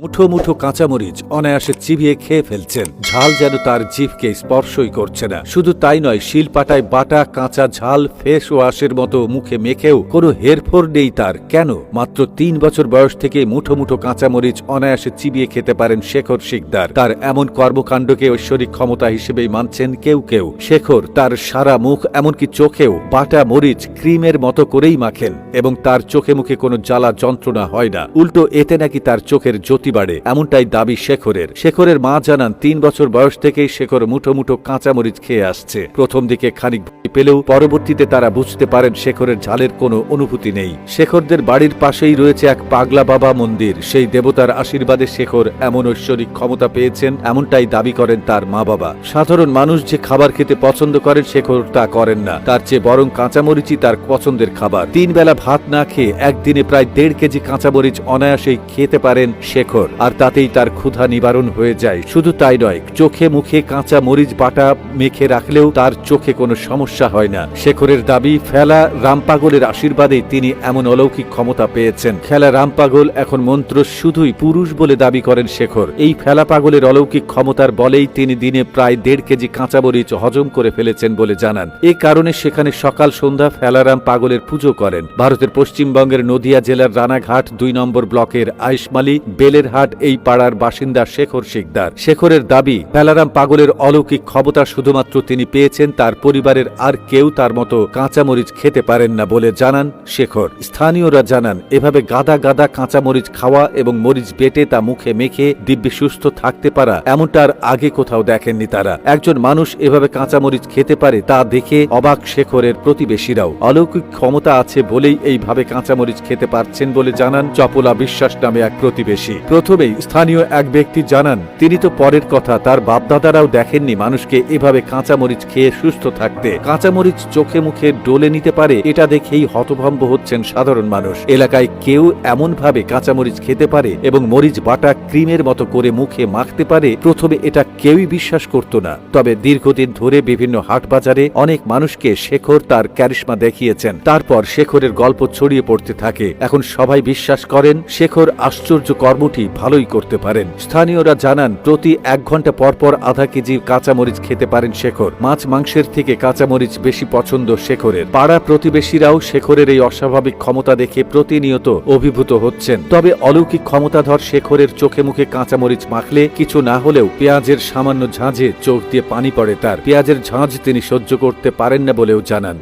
মুঠো মুঠো কাঁচামরিচ অনায়াসে চিবিয়ে খেয়ে ফেলছেন। ঝাল যেন তার জিভকে স্পর্শই করছে না। শুধু তাই নয়, শিলপাটায় বাটা কাঁচা ঝাল ফেস ওয়াশের মতো মুখে মেখেও কোনো হেরফোর নেই তার। কেন? মাত্র তিন বছর বয়স থেকে মুঠো মুঠো কাঁচামরিচ অনায়াসে চিবিয়ে খেতে পারেন শেখর শিকদার। তার এমন কর্মকাণ্ডকে ঐশ্বরিক ক্ষমতা হিসেবেই মানছেন কেউ কেউ। শেখর তার সারা মুখ এমনকি চোখেও বাটা মরিচ ক্রিমের মতো করেই মাখেন এবং তার চোখে মুখে কোনো জ্বালা যন্ত্রণা হয় না। উল্টো এতে নাকি তার চোখের জ্যোতি বাড়ে, এমনটাই দাবি শেখরের। শেখরের মা জানান, তিন বছর বয়স থেকেই শেখর মুঠো মুঠো কাঁচামরিচ খেয়ে আসছে। প্রথম দিকে খানিক পেলেও পরবর্তীতে তারা বুঝতে পারেন শেখরের ঝালের কোনো অনুভূতি নেই। শেখরদের বাড়ির পাশেই রয়েছে এক পাগলা বাবা মন্দির। সেই দেবতার আশীর্বাদে শেখর এমন ঐশ্বরিক ক্ষমতা পেয়েছেন, এমনটাই দাবি করেন তার মা বাবা। সাধারণ মানুষ যে খাবার খেতে পছন্দ করেন, শেখর তা করেন না। তার চেয়ে বরং কাঁচামরিচই তার পছন্দের খাবার। তিন বেলা ভাত না খেয়ে একদিনে প্রায় দেড় কেজি কাঁচামরিচ অনায়াসেই খেতে পারেন শেখর। আর তাতেই তার ক্ষুধা নিবারণ হয়ে যায়। শুধু তাই নয়, চোখে মুখে কাঁচা মরিচ বাটা মেখে রাখলেও তার চোখে কোনো সমস্যা হয় না। শেখরের দাবি, ফেলা রামপাগলের আশীর্বাদেই তিনি এমন অলৌকিক ক্ষমতা পেয়েছেন। খেলা রামপাগল এখন মন্ত্র শুধুই পুরুষ বলে দাবি করেন শেখর। এই ফেলা পাগলের অলৌকিক ক্ষমতার বলেই তিনি দিনে প্রায় দেড় কেজি কাঁচামরিচ হজম করে ফেলেছেন বলে জানান। এ কারণে সেখানে সকাল সন্ধ্যা ফেলারাম পাগলের পুজো করেন। ভারতের পশ্চিমবঙ্গের নদিয়া জেলার রানাঘাট দুই নম্বর ব্লকের আইসমালি বেলেরহাট এই পাড়ার বাসিন্দা শেখর শিকদার। শেখরের দাবি ফেলারাম পাগলের অলৌকিক ক্ষমতা শুধুমাত্র তিনি পেয়েছেন তার পরিবারের আর কেউ তার মতো কাঁচামরিচ খেতে পারেন না বলে জানান শেখর। স্থানীয়রা জানান, এভাবে গাদা গাদা কাঁচামরিচ খাওয়া এবং মরিচ বেটে তা মুখে মেখে দিব্যি সুস্থ থাকতে পারা এমনটা আর আগে কোথাও দেখেননি তারা। একজন মানুষ এভাবে কাঁচামরিচ খেতে পারে তা দেখে অবাক শেখরের প্রতিবেশীরাও। অলৌকিক ক্ষমতা আছে বলেই এইভাবে কাঁচামরিচ খেতে পারছেন বলে জানান চপলা বিশ্বাস নামে এক প্রতিবেশী। প্রথমেই স্থানীয় এক ব্যক্তি জানান, তিনি তো পরের কথা, তার বাপদাদারাও দেখেননি মানুষকে এভাবে কাঁচামরিচ খেয়ে সুস্থ থাকতে। কাঁচামরিচ চোখে মুখে ডলে নিতে পারে, এটা দেখেই হতভম্ব হচ্ছেন সাধারণ মানুষ। এলাকায় কেউ এমন ভাবে কাঁচামরিচ খেতে পারে এবং মরিচ বাটা ক্রিমের মতো করে মুখে মাখতে পারে, প্রথমে এটা কেউই বিশ্বাস করত না। তবে দীর্ঘদিন ধরে বিভিন্ন হাট বাজারে অনেক মানুষকে শেখর তার ক্যারিশমা দেখিয়েছেন। তারপর শেখরের গল্প ছড়িয়ে পড়তে থাকে। এখন সবাই বিশ্বাস করেন, শেখর আশ্চর্য কর্মটি ভালোই করতে পারেন। স্থানীয়রা জানান, প্রতি এক ঘণ্টা পর পর আধা কেজি কাঁচামরিচ খেতে পারেন শেখর। মাছ মাংসের থেকে কাঁচামরিচ বেশি পছন্দ শেখরের। পাড়া প্রতিবেশীরাও শেখরের এই অস্বাভাবিক ক্ষমতা দেখে প্রতিনিয়ত অভিভূত হচ্ছেন। তবে অলৌকিক ক্ষমতাধর শেখরের চোখে মুখে কাঁচামরিচ মাখলে কিছু না হলেও পেঁয়াজের সামান্য ঝাঁঝে চোখ দিয়ে পানি পড়ে তার। পেঁয়াজের ঝাঁঝ তিনি সহ্য করতে পারেন না বলেও জানান।